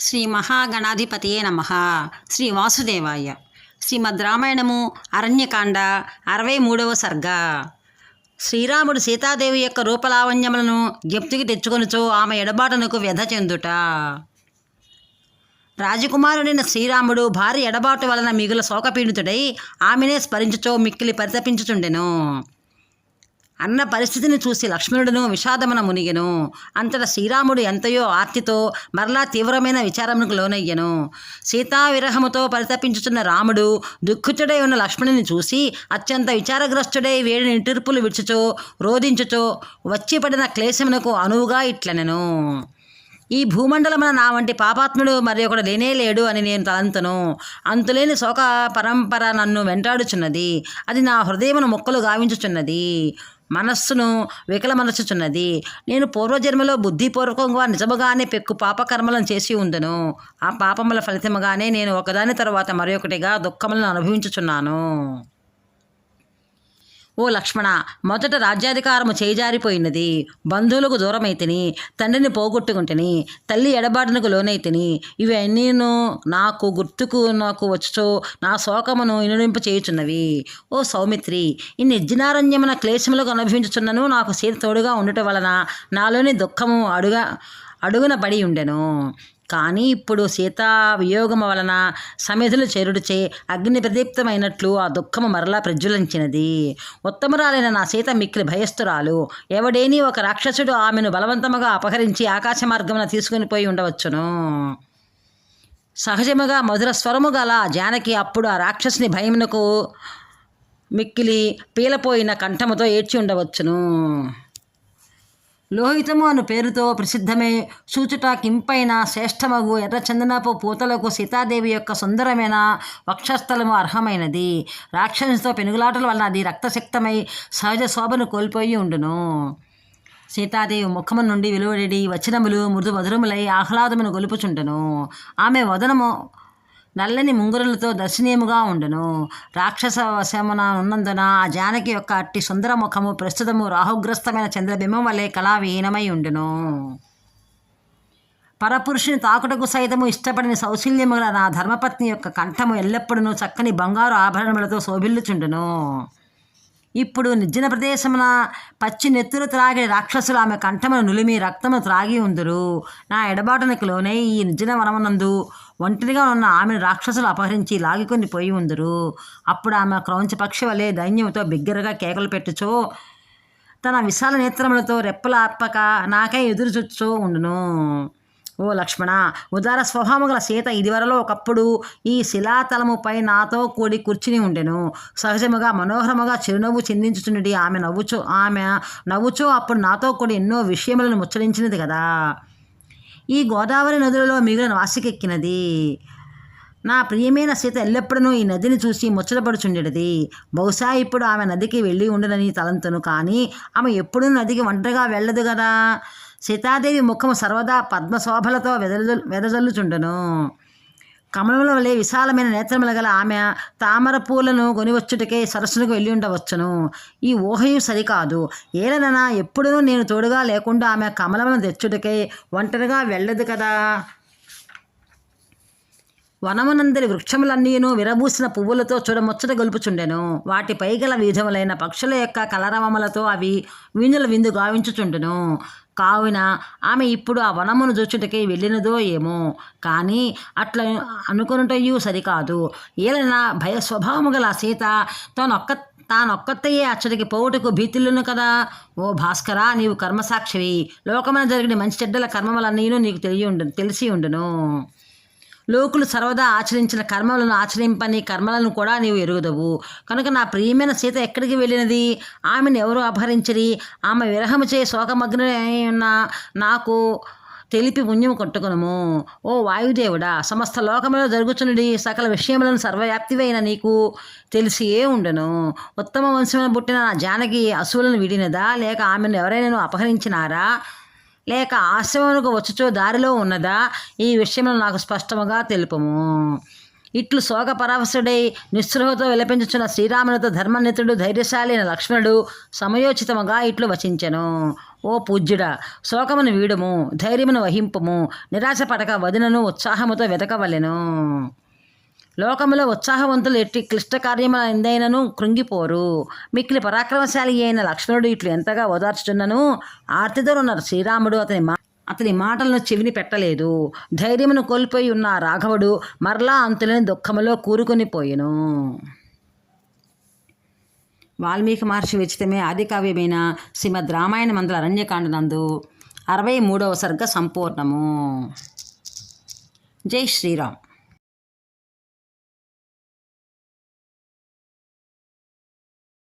శ్రీ మహాగణాధిపతియే నమ. శ్రీ వాసుదేవాయ. శ్రీమద్ రామాయణము అరణ్యకాండ అరవై మూడవ సర్గ. శ్రీరాముడు సీతాదేవి యొక్క రూపలావణ్యములను జప్తికి తెచ్చుకొనుచో ఆమె ఎడబాటునకు వ్యధ చెందుట. రాజకుమారుడైన శ్రీరాముడు భార్య ఎడబాటు వలన మిగుల శోకపీడితుడై ఆమెనే స్మరించుచో మిక్కిలి పరితపించుచుండెను. అన్న పరిస్థితిని చూసి లక్ష్మణుడును విషాదమున మునిగెను. అంతట శ్రీరాముడు ఎంతయో ఆర్తితో మరలా తీవ్రమైన విచారమునకు లోనయ్యను. సీతా విరహముతో పరితపించుచున్న రాముడు దుఃఖితుడై ఉన్న లక్ష్మణుని చూసి అత్యంత విచారగ్రస్తుడై వేడి నిట్టూర్పులు విడుచుచో రోధించుచో వచ్చి పడిన క్లేశమునకు అనువుగా ఇట్లనెను. ఈ భూమండలమున నా వంటి పాపాత్ముడు మరి ఒకడు లేనే లేడు అని నేను తలంతను. అంతులేని శోక పరంపర నన్ను వెంటాడుచున్నది. అది నా హృదయమును మొక్కలు గావించుచున్నది. మనస్సును వికలమనచుచున్నది. నేను పూర్వజన్మలో బుద్ధిపూర్వకంగా నిజముగానే పెక్కు పాపకర్మలను చేసి ఉందను. ఆ పాపముల ఫలితముగానే నేను ఒకదాని తర్వాత మరొకటిగా దుఃఖములను అనుభవించుచున్నాను. ఓ లక్ష్మణ మొదట రాజ్యాధికారము చేజారిపోయినది. బంధువులకు దూరమైతిని తండ్రిని పోగొట్టుకుంటుని తల్లి ఎడబాటునకు లోనైతిని ఇవన్నీను నాకు గుర్తుకు నాకు వచ్చుచో నా శోకమును ఇనుడింపు చేయుచున్నవి. ఓ సౌమిత్రి ఈ నిర్జనారణ్యమున క్లేశములకు అనుభవించుచున్నను నాకు సీత తోడుగా ఉండటం వలన నాలోని దుఃఖము అడుగ అడుగున పడి ఉండెను. కానీ ఇప్పుడు సీతా వియోగము వలన సమిధులు చేరుడుచే అగ్ని ప్రదీప్తమైనట్లు ఆ దుఃఖము మరలా ప్రజ్వలించినది. ఉత్తమరాలైన నా సీత మిక్కిలి భయస్తురాలు ఎవడేని ఒక రాక్షసుడు ఆమెను బలవంతముగా అపహరించి ఆకాశ మార్గమున తీసుకుని పోయి ఉండవచ్చును. సహజముగా మధుర స్వరము గల జానకి అప్పుడు ఆ రాక్షసుని భయమునకు మిక్కిలి పీలపోయిన కంఠముతో ఏడ్చి ఉండవచ్చును. లోహితము అను పేరుతో ప్రసిద్ధమే. సూచుట కింపైన శ్రేష్టమగు ఎర్రచందనపు పూతలకు సీతాదేవి యొక్క సుందరమైన వక్షస్థలము అర్హమైనది. రాక్షసుతో పెనుగులాటల వలన అది రక్తశక్తమై సహజ శోభను కోల్పోయి ఉండును. సీతాదేవి ముఖము నుండి వెలువడి వచనములు మృదు మధురములై ఆహ్లాదమును గొలుపుచుండెను. ఆమె వదనము నల్లని ముంగురులతో దర్శనీయముగా ఉండును. రాక్షస వశమున ఉన్నందున ఆ జానకి యొక్క అట్టి సుందర ముఖము ప్రస్తుతము రాహుగ్రస్తమైన చంద్రబింబం వలె కళావిహీనమై ఉండును. పరపురుషుని తాకుటకు సైతము ఇష్టపడిన సౌశల్యముల నా ధర్మపత్ని యొక్క కంఠము ఎల్లప్పుడూ చక్కని బంగారు ఆభరణములతో శోభిల్లుచుండును. ఇప్పుడు నిర్జన ప్రదేశమున పచ్చి నెత్తులు త్రాగి రాక్షసులు ఆమె కంఠమును నులిమి రక్తము త్రాగి ఉందురు. నా ఎడబాటునకు లోనే ఈ నిర్జన వనమునందు ఒంటరిగా ఉన్న ఆమెను రాక్షసులు అపహరించి లాగికొని పోయి ఉందరు. అప్పుడు ఆమె క్రౌంచపక్షి వలె దైన్యంతో బిగ్గరగా కేకలు పెట్టుచో తన విశాల నేత్రములతో రెప్పలు నాకై ఎదురు చూచూ ఉండును. ఓ లక్ష్మణ ఉదార స్వభావము గల సీత ఇదివరలో ఒకప్పుడు ఈ శిలాతలముపై నాతో కూడి కూర్చుని ఉండెను. సహజముగా మనోహరముగా చిరునవ్వు చిందించుచున్నది ఆమె నవ్వుచో ఆమె నవ్వుచో అప్పుడు నాతో కూడి ఎన్నో విషయములను ముచ్చరించినది కదా. ఈ గోదావరి నదులలో మిగిలిన వాసికెక్కినది. నా ప్రియమైన సీత ఎల్లప్పుడూ ఈ నదిని చూసి ముచ్చటపడుచుండేది. బహుశా ఇప్పుడు ఆమె నదికి వెళ్ళి ఉండదని తలంతను కానీ ఆమె ఎప్పుడూ నదికి ఒంటరిగా వెళ్ళదు కదా సీతాదేవి ముఖము సర్వదా పద్మశోభలతో వెదజల్లుచుండను వెదజల్లుచుండెను. కమలముల వలె విశాలమైన నేత్రముల గల ఆమె తామర పూలను కొనివచ్చుటకే సరస్సునకు వెళ్ళి ఉండవచ్చును. ఈ ఊహయు సరికాదు. ఏలనన ఎప్పుడూ నేను తోడుగా లేకుండా ఆమె కమలములను తెచ్చుటకే ఒంటరిగా వెళ్ళదు కదా? వనమునందరి వృక్షములన్నీను విరబూసిన పువ్వులతో చూడముచ్చట గొలుపుచుండెను. వాటిపై గల విధములైన పక్షుల యొక్క కలరవములతో అవి వీణుల విందు గావించుచుండెను. కావున ఆమె ఇప్పుడు ఆ వనమును చూచుటకై వెళ్ళినదో ఏమో. కానీ అట్లా అనుకునుటయు సరికాదు. ఏలైనా భయ స్వభావము గల సీత తానొక్క తానొక్కతయ్యే అచ్చడికి పోవుటకు భీతిల్లును కదా? ఓ భాస్కరా నీవు కర్మసాక్షివి. లోకమున జరిగిన మంచి చెడ్డల కర్మములన్నీను నీకు తెలియ ఉండు తెలిసి ఉండును. లోకులు సర్వదా ఆచరించిన కర్మలను ఆచరింపని కర్మలను కూడా నీవు ఎరుగుదవు. కనుక నా ప్రియమైన సీత ఎక్కడికి వెళ్ళినది? ఆమెను ఎవరు అపహరించిరి? ఆమె విరహము చే శోకమగ్న ఉన్న నాకు తెలిపి పుణ్యము కొట్టుకునము. ఓ వాయుదేవుడా సమస్త లోకములో జరుగుచునుడి సకల విషయములను సర్వవ్యాప్తివైన నీకు తెలిసియే ఉండను. ఉత్తమ వంశమున పుట్టిన నా జానకి అసువులను విడినదా? లేక ఆమెను ఎవరైనా అపహరించినారా? లేక ఆశ్రమమునకు వచ్చుచో దారిలో ఉన్నదా? ఈ విషయంలో నాకు స్పష్టముగా తెలుపము. ఇట్లు శోక పరావసుడై విలపించుచున్న శ్రీరామునితో ధర్మనితుడు ధైర్యశాలి అయిన లక్ష్మణుడు సమయోచితముగా ఇట్లు వచించెను. ఓ పూజ్యుడా శోకమును వీడుము ధైర్యమును వహింపము నిరాశ పడక వదినను ఉత్సాహముతో వెతకవలెను లోకములో ఉత్సాహవంతులు ఎట్టి క్లిష్ట కార్యముల ఎందైనను కృంగిపోరు. మిక్కిలి పరాక్రమశాలి అయిన లక్ష్మణుడు ఇట్లు ఎంతగా ఓదార్చుతున్నను ఆర్తితో శ్రీరాముడు అతని మా అతని మాటలను చెవిని పెట్టలేదు. ధైర్యమును కోల్పోయి ఉన్న రాఘవుడు మరలా అంతులేని దుఃఖములో కూరుకొని పోయెను. వాల్మీకి మహర్షి విచితమే ఆదికావ్యమైన శ్రీమద్ రామాయణ మందుల అరణ్యకాండ నందు అరవై మూడవ సర్గ సంపూర్ణము. జై శ్రీరామ్.